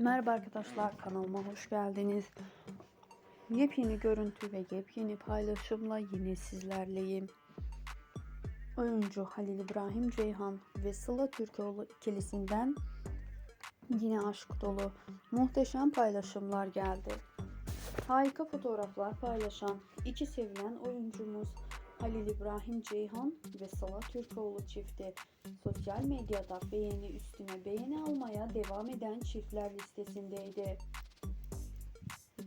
Merhaba arkadaşlar kanalıma hoş geldiniz. Yepyeni görüntü ve yepyeni paylaşımla yine sizlerleyim. Oyuncu Halil İbrahim Ceyhan ve Sıla Türkoğlu ikilisinden yine aşk dolu muhteşem paylaşımlar geldi. Harika fotoğraflar paylaşan iki sevilen oyuncumuz Halil İbrahim Ceyhan ve Sıla Türkoğlu çifti sosyal medyada beğeni üstüne beğeni almaya devam eden çiftler listesindeydi.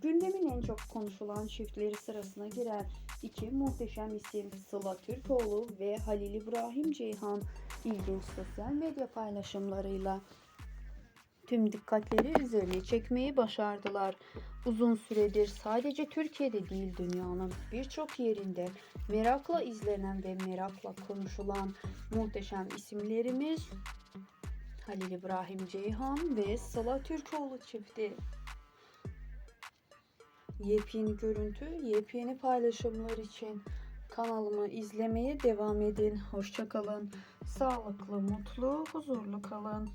Gündemin en çok konuşulan çiftleri sırasına giren iki muhteşem isim Sıla Türkoğlu ve Halil İbrahim Ceyhan ilginç sosyal medya paylaşımlarıyla tüm dikkatleri üzerine çekmeyi başardılar. Uzun süredir sadece Türkiye'de değil dünyanın birçok yerinde merakla izlenen ve merakla konuşulan muhteşem isimlerimiz Halil İbrahim Ceyhan ve Sıla Türkoğlu çifti. Yepyeni görüntü, yepyeni paylaşımlar için kanalımı izlemeye devam edin. Hoşçakalın. Sağlıklı, mutlu, huzurlu kalın.